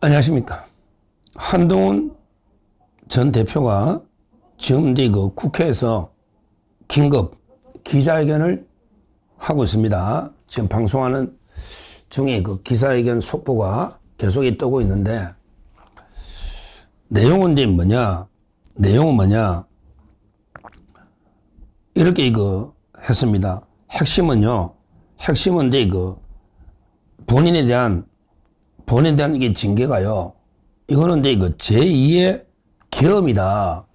안녕하십니까. 한동훈 전 대표가 지금 그 국회에서 긴급 기자회견을 하고 있습니다. 지금 방송하는 중에 그 기자회견 속보가 계속 뜨고 있는데 내용은 이제 뭐냐? 내용은 뭐냐? 이렇게 그 했습니다. 핵심은요. 핵심은 이제 그 본인에 대한 대한 이게 징계가요. 이거는 이제 그 제2의 계엄이다.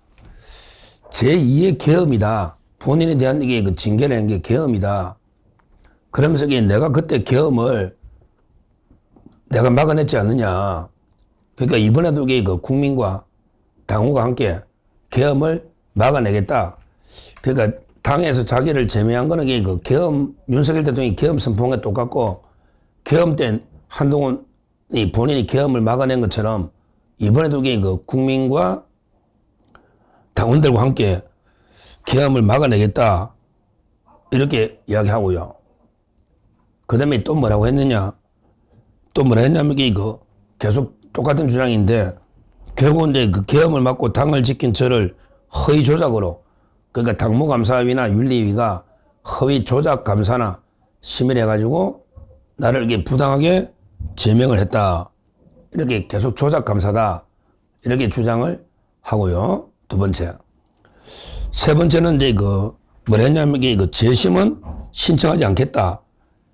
제2의 계엄이다. 본인에 대한 이게 그 징계라는 게 계엄이다. 그러면서 이게 내가 그때 계엄을 내가 막아냈지 않느냐. 그러니까 이번에도 이게 그 국민과 당후가 함께 계엄을 막아내겠다. 그러니까 당에서 자기를 제명한 거는 이게 그 계엄, 윤석열 대통령이 계엄 선포한 게 똑같고 계엄 때 한동훈 이 본인이 계엄을 막아낸 것처럼 이번에도 그 국민과 당원들과 함께 계엄을 막아내겠다. 이렇게 이야기하고요. 그 다음에 또 뭐라고 했느냐. 또 뭐라 했냐면 그 계속 똑같은 주장인데 결국은 이제 그 계엄을 막고 당을 지킨 저를 허위 조작으로 그러니까 당무감사위나 윤리위가 허위 조작 감사나 심의해가지고 나를 이렇게 부당하게 제명을 했다. 이렇게 계속 조작 감사다. 이렇게 주장을 하고요. 두 번째. 세 번째는 이제 그, 뭐라 했냐면 이게 그 재심은 신청하지 않겠다.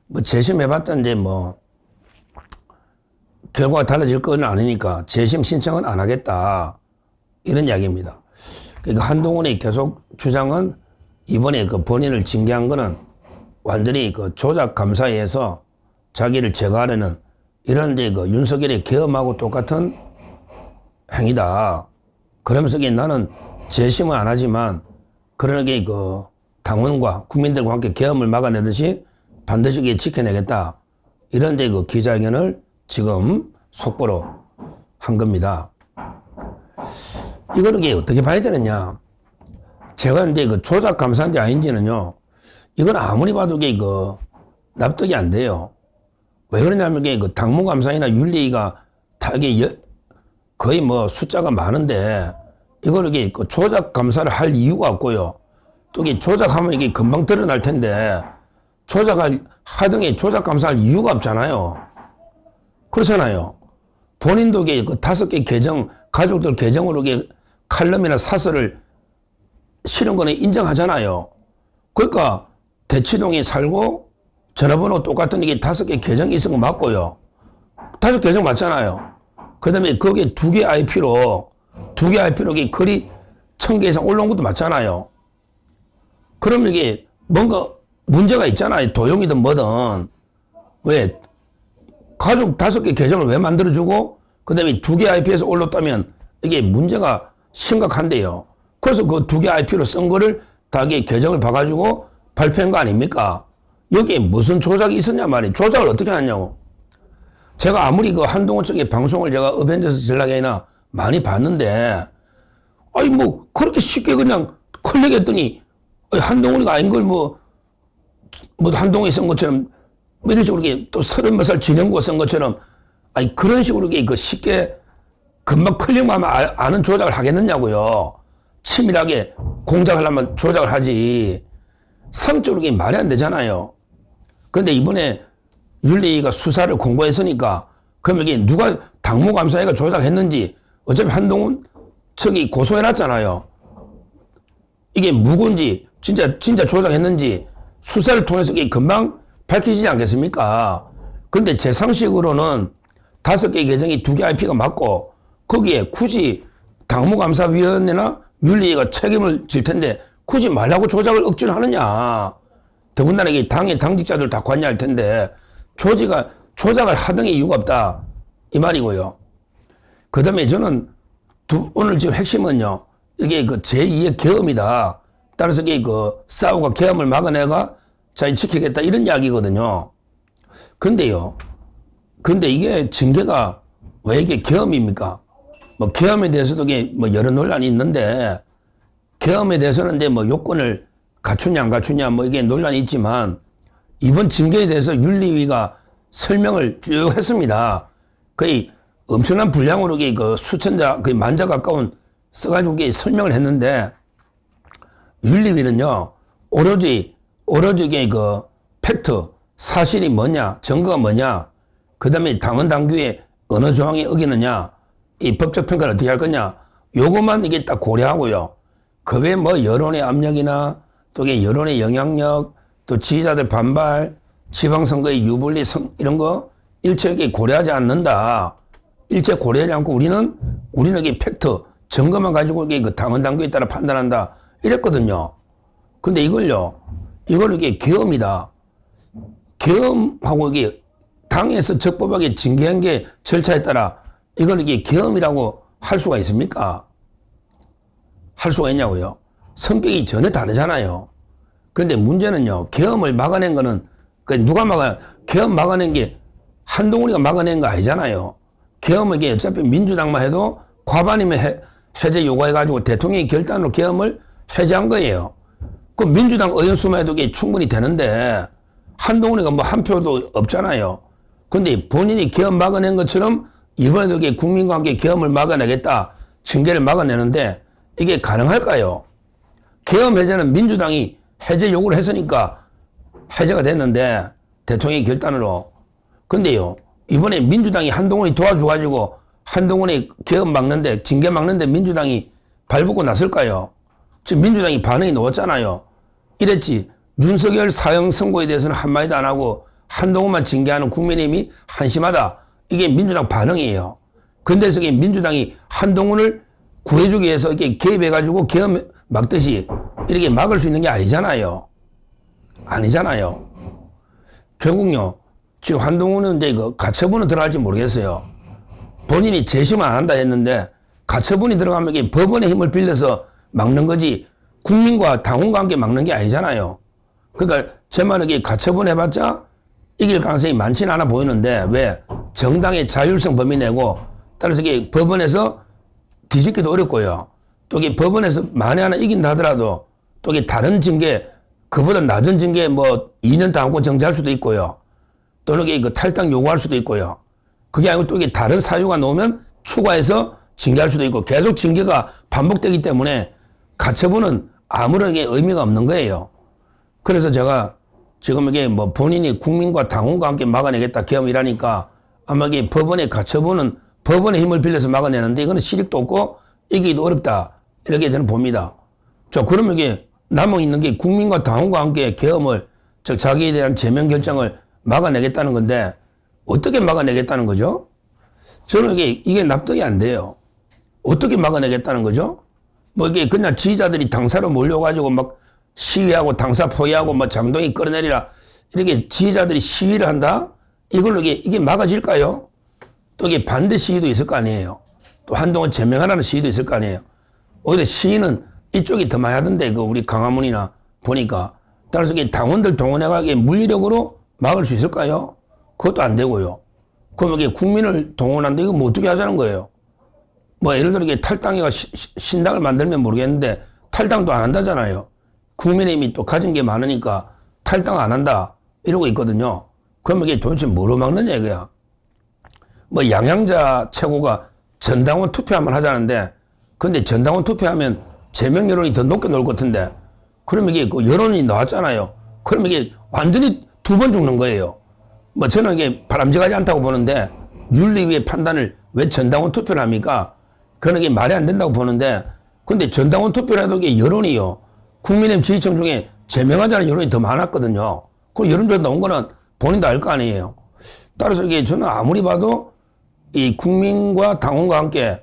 뭐 재심해봤던 이제 뭐, 결과가 달라질 건 아니니까 재심 신청은 안 하겠다. 이런 이야기입니다. 그러니까 한동훈의 계속 주장은 이번에 그 본인을 징계한 거는 완전히 그 조작 감사에서 자기를 제거하려는 이런 이제 그 윤석열의 계엄하고 똑같은 행위다. 그러면서 나는 재심은 안 하지만 그러게 그 당원과 국민들과 함께 계엄을 막아내듯이 반드시 지켜내겠다. 이런 데 그 기자회견을 지금 속보로 한 겁니다. 이거는 어떻게 봐야 되느냐. 제가 이제 그 조작 감사인지 아닌지는요. 이건 아무리 봐도 이게 그 납득이 안 돼요. 왜 그러냐면 그 당무감사이나 윤리가 다 이게 여- 거의 뭐 숫자가 많은데 이거는 이게 그 조작 감사를 할 이유가 없고요. 또 이게 조작하면 이게 금방 드러날 텐데 조작할 하등에 조작 감사할 이유가 없잖아요. 그렇잖아요. 본인도 이게 그 다섯 개 계정 가족들 계정으로 이게 칼럼이나 사설을 실은 거는 인정하잖아요. 그러니까 대치동에 살고 전화번호 똑같은 이게 다섯 개 계정이 있은 거 맞고요. 다섯 계정 맞잖아요. 그 다음에 거기에 두 개 IP로, 두 개 IP로 이게 글이 천 개 이상 올라온 것도 맞잖아요. 그럼 이게 뭔가 문제가 있잖아요. 도용이든 뭐든. 왜? 가족 다섯 개 계정을 왜 만들어주고, 그 다음에 두 개 IP에서 올렸다면 이게 문제가 심각한데요. 그래서 그 두 개 IP로 쓴 거를 다 이게 계정을 봐가지고 발표한 거 아닙니까? 여기에 무슨 조작이 있었냐 말이에요. 조작을 어떻게 하냐고. 제가 아무리 그 한동훈 측의 방송을 제가 어벤져스 전략이나 많이 봤는데, 아니 뭐 그렇게 쉽게 그냥 아니, 한동훈이가 아닌 걸 뭐, 뭐 한동훈이 쓴 것처럼 뭐 이런 식으로 또 서른 몇 살 진영고 쓴 것처럼 아니 그런 식으로 그 쉽게 금방 클릭만 하면 아- 아는 조작을 하겠느냐고요. 치밀하게 공작하려면 조작을 하지. 상적으로 말이 안 되잖아요. 그런데 이번에 윤리가 수사를 공고했으니까 그럼 이게 누가 당무감사회가 조작했는지 어차피 한동훈 측이 고소해놨잖아요. 이게 무고인지 진짜 진짜 조작했는지 수사를 통해서 이게 금방 밝혀지지 않겠습니까? 근데 제 상식으로는 다섯 개 계정이 두 개 IP가 맞고 거기에 굳이 당무감사위원회나 윤리가 책임을 질 텐데 굳이 말라고 조작을 억지로 하느냐. 더군다나 이게 당의 당직자들 다 관여할 텐데 조지가 조작을 하등의 이유가 없다. 이 말이고요. 그 다음에 저는 두, 오늘 지금 핵심은요. 이게 그 제2의 계엄이다. 따라서 이게 그 싸우고 계엄을 막아내가 자기 지키겠다 이런 이야기거든요. 근데요. 근데 이게 징계가 왜 이게 계엄입니까? 뭐 계엄에 대해서도 이게 뭐 여러 논란이 있는데 계엄에 대해서는 이제 뭐 요건을 갖추냐 안 갖추냐 뭐 이게 논란이 있지만 이번 징계에 대해서 윤리위가 설명을 쭉 했습니다. 거의 엄청난 분량으로 그 수천자, 거의 만자 가까운 써가지고 설명을 했는데 윤리위는요, 오로지, 오로지 그 팩트, 사실이 뭐냐, 증거가 뭐냐, 그 다음에 당헌 당규의 어느 조항이 어기느냐, 이 법적 평가를 어떻게 할 거냐, 요것만 이게 딱 고려하고요. 그 외에 뭐 여론의 압력이나 또 이게 여론의 영향력, 또 지지자들 반발, 지방선거의 유불리 성, 이런 거 일체하게 고려하지 않는다. 일체 고려하지 않고 우리는, 우리는 이게 팩트, 증거만 가지고 이게 그 당헌 당규에 따라 판단한다. 이랬거든요. 근데 이걸요, 이걸 이게 계엄이다. 계엄하고 이게 당에서 적법하게 징계한 게 절차에 따라 이걸 이게 계엄이라고 할 수가 있습니까? 할 수가 있냐고요? 성격이 전혀 다르잖아요. 그런데 문제는요, 계엄을 막아낸 거는, 그 누가 막아, 계엄 막아낸 게 한동훈이가 막아낸 거 아니잖아요. 계엄을 이게 어차피 민주당만 해도 과반이면 해, 해제 요구해가지고 대통령이 결단으로 계엄을 해제한 거예요. 그 민주당 의원 수만 해도 이게 충분히 되는데, 한동훈이가 뭐 한 표도 없잖아요. 근데 본인이 계엄 막아낸 것처럼 이번에도 이게 국민과 함께 계엄을 막아내겠다. 징계를 막아내는데 이게 가능할까요? 계엄 해제는 민주당이 해제 요구를 했으니까 해제가 됐는데 대통령의 결단으로. 근데요, 이번에 민주당이 한동훈이 도와줘가지고 한동훈이 계엄 막는데, 징계 막는데 민주당이 발붙고 났을까요? 지금 민주당이 반응이 놓았잖아요. 이랬지. 윤석열 사형 선고에 대해서는 한마디도 안 하고 한동훈만 징계하는 국민의힘이 한심하다. 이게 민주당 반응이에요. 근데서 이게 민주당이 한동훈을 구해주기 위해서 이렇게 개입해가지고 계엄 막듯이 이렇게 막을 수 있는 게 아니잖아요. 아니잖아요. 결국요, 지금 한동훈은 이제 그 가처분은 들어갈지 모르겠어요. 본인이 재심을 안 한다 했는데 가처분이 들어가면 이게 법원의 힘을 빌려서 막는 거지 국민과 당원과 함께 막는 게 아니잖아요. 그러니까 제 말은 이게 가처분 해봤자 이길 가능성이 많지는 않아 보이는데 왜 정당의 자율성 범위 내고 따라서 이게 법원에서 뒤집기도 어렵고요. 또 이게 법원에서 만에 하나 이긴다 하더라도 또 이게 다른 징계 그보다 낮은 징계 뭐 2년 당권 정지할 수도 있고요. 또는 이게 그 탈당 요구할 수도 있고요. 그게 아니고 또 이게 다른 사유가 나오면 추가해서 징계할 수도 있고 계속 징계가 반복되기 때문에 가처분은 아무런 게 의미가 없는 거예요. 그래서 제가 지금 이게 뭐 본인이 국민과 당원과 함께 막아내겠다 계엄이라니까 아마 이게 법원의 가처분은 법원의 힘을 빌려서 막아내는데 이거는 실익도 없고 이기기도 어렵다. 이렇게 저는 봅니다. 자, 그러면 이게 남아있는 게 국민과 당원과 함께 계엄을 즉 자기에 대한 제명 결정을 막아내겠다는 건데 어떻게 막아내겠다는 거죠? 저는 이게, 이게 납득이 안 돼요. 어떻게 막아내겠다는 거죠? 뭐 이게 그냥 지지자들이 당사로 몰려가지고 막 시위하고 당사 포위하고 뭐 장동이 끌어내리라 이렇게 지지자들이 시위를 한다? 이걸로 이게, 이게 막아질까요? 또 이게 반대 시위도 있을 거 아니에요. 또 한동안 제명하라는 시위도 있을 거 아니에요. 오히려 시위는 이쪽이 더 많이 하던데 그 우리 강화문이나 보니까 따라서 당원들 동원해가게 물리력으로 막을 수 있을까요? 그것도 안 되고요. 그럼 이게 국민을 동원한데 이거 뭐 어떻게 하자는 거예요? 뭐 예를 들어 이게 탈당이가 신당을 만들면 모르겠는데 탈당도 안 한다잖아요. 국민의힘이 또 가진 게 많으니까 탈당 안 한다 이러고 있거든요. 그럼 이게 도대체 뭐로 막느냐 이거야. 뭐 양양자 최고가 전당원 투표 한번 하자는데 근데 전당원 투표하면 제명 여론이 더 높게 나올 것 같은데 그럼 이게 그 여론이 나왔잖아요. 그럼 이게 완전히 두 번 죽는 거예요. 뭐 저는 이게 바람직하지 않다고 보는데 윤리위의 판단을 왜 전당원 투표를 합니까? 그건 이게 말이 안 된다고 보는데 근데 전당원 투표를 해도 이게 여론이요. 국민의힘 지지층 중에 제명하자는 여론이 더 많았거든요. 그 여론조사 나온 거는 본인도 알 거 아니에요. 따라서 이게 저는 아무리 봐도 이 국민과 당원과 함께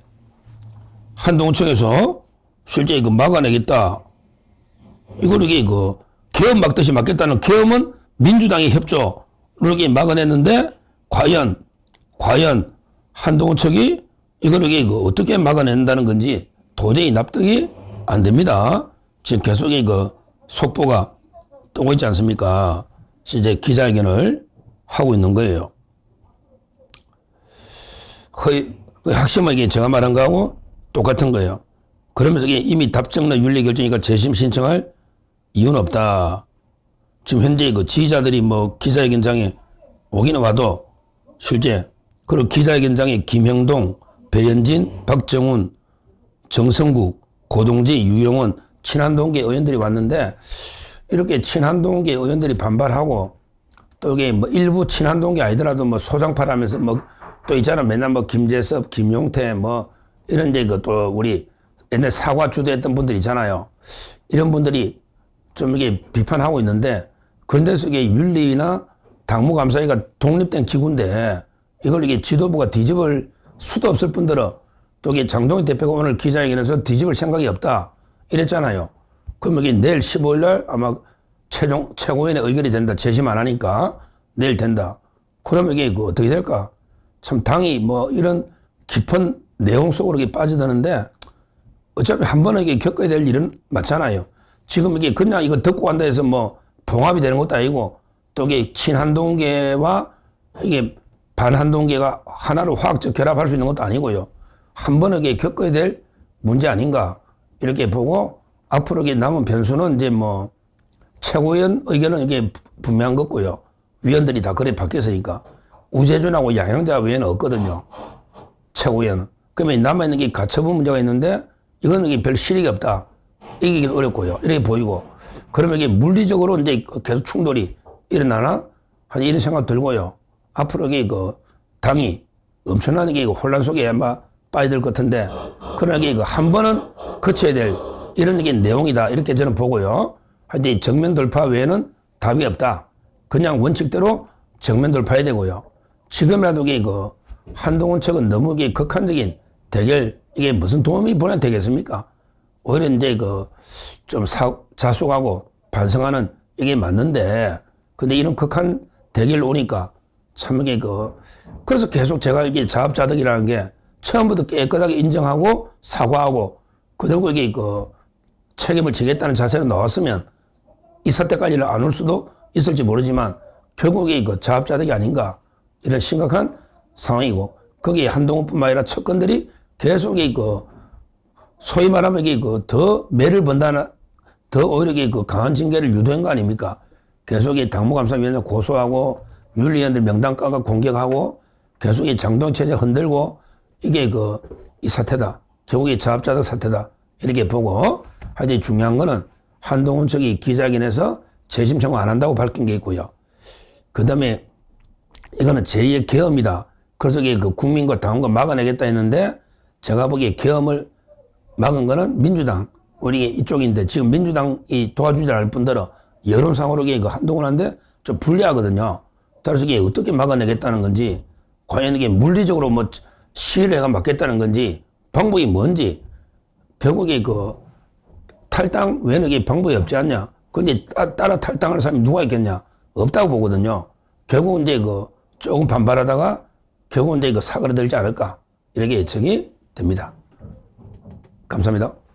한동훈청에서 실제 이거 막아내겠다. 이걸 이게 그 계엄 막듯이 막겠다는 계엄은 민주당이 협조 이렇게 막아냈는데 과연 과연 한동훈 측이 이걸 이게 그 어떻게 막아낸다는 건지 도저히 납득이 안 됩니다. 지금 계속 이그 속보가 뜨고 있지 않습니까? 이제 기자회견을 하고 있는 거예요. 거의 그 핵심은 제가 말한 거하고 똑같은 거예요. 그러면서 이미 답정나 윤리 결정이니까 재심 신청할 이유는 없다. 지금 현재 그 지지자들이 뭐 기자회견장에 오기는 와도 실제 그리고 기자회견장에 김형동, 배현진, 박정훈, 정성국, 고동지, 유영원, 친한동계 의원들이 왔는데 이렇게 친한동계 의원들이 반발하고 또 이게 뭐 일부 친한동계 아니더라도 뭐 소장파라면서 뭐 또 있잖아 맨날 뭐 김재섭, 김용태 뭐 이런 이제 그또 우리 옛날 사과 주도했던 분들 있잖아요. 이런 분들이 좀 이게 비판하고 있는데 그런데 속에 윤리나 당무감사위가 독립된 기구인데 이걸 이게 지도부가 뒤집을 수도 없을 뿐더러 또 이게 장동희 대표가 오늘 기자회견에서 뒤집을 생각이 없다 이랬잖아요. 그럼 이게 내일 15일 날 아마 최종 최고위원회 의결이 된다 재심 안 하니까 내일 된다. 그러면 이게 그 어떻게 될까? 참 당이 뭐 이런 깊은 내용 속으로 빠져드는데 어차피 한 번은 이게 겪어야 될 일은 맞잖아요. 지금 이게 그냥 이거 듣고 간다 해서 뭐 봉합이 되는 것도 아니고 또 이게 친한동계와 이게 반한동계가 하나로 화학적 결합할 수 있는 것도 아니고요. 한 번은 이게 겪어야 될 문제 아닌가 이렇게 보고 앞으로 이게 남은 변수는 이제 뭐 최고위원 의견은 이게 분명한 거고요. 위원들이 다 그래 바뀌었으니까 우재준하고 양형자 외에는 없거든요. 최고위원은. 그러면 남아있는 게 가처분 문제가 있는데 이거는 별 실익이 없다. 이기기 어렵고요. 이렇게 보이고. 그러면 이게 물리적으로 이제 계속 충돌이 일어나나? 한 이런 생각 들고요. 앞으로 이게 그 당이 엄청난 게 혼란 속에 아마 빠져들 것 같은데 그러나 이게 그한 번은 거쳐야 될 이런 게 내용이다. 이렇게 저는 보고요. 하여튼 정면 돌파 외에는 답이 없다. 그냥 원칙대로 정면 돌파해야 되고요. 지금이라도 이게 그 한동훈 측은 너무 극한적인 대결 이게 무슨 도움이 보내 되겠습니까? 오히려 이제 그좀 자숙하고 반성하는 이게 맞는데 근데 이런 극한 대결 오니까 참 이게 그 그래서 계속 제가 이게 자업자득이라는 게 처음부터 깨끗하게 인정하고 사과하고 그리고 이게 그 책임을 지겠다는 자세로 나왔으면 이 사태까지는 안 올 수도 있을지 모르지만 결국에 그 자업자득이 아닌가 이런 심각한 상황이고 거기에 한동훈뿐만 아니라 측근들이 계속 이그 소위 말하면 이게 그더 매를 번다는 더 오히려 이게 그 강한 징계를 유도한 거 아닙니까? 계속 이 당무감사위원회 고소하고 윤리위원들 명단 까가 공격하고 계속 이 장동 체제 흔들고 이게 그 이 사태다. 결국에 자업자득 사태다. 이렇게 보고 하여튼 중요한 거는 한동훈 측이 기자회견에서 재심 청구 안 한다고 밝힌 게 있고요. 그 다음에 이거는 제2의 계엄이다. 그래서 그 국민과 당원과 막아내겠다 했는데 제가 보기에 계엄을 막은 거는 민주당 우리 이쪽인데 지금 민주당이 도와주지 않을 뿐더러 여론상으로 이게 그 한동훈한테 좀 불리하거든요. 따라서 이게 어떻게 막아내겠다는 건지 과연 이게 물리적으로 뭐 시위를 막겠다는 건지 방법이 뭔지 결국에 그 탈당 외에는 이게 방법이 없지 않냐. 근데 따, 따라 탈당할 사람이 누가 있겠냐. 없다고 보거든요. 결국 이제 그 조금 반발하다가 결국 이제 그 사그라들지 않을까. 이렇게 예측이 됩니다. 감사합니다.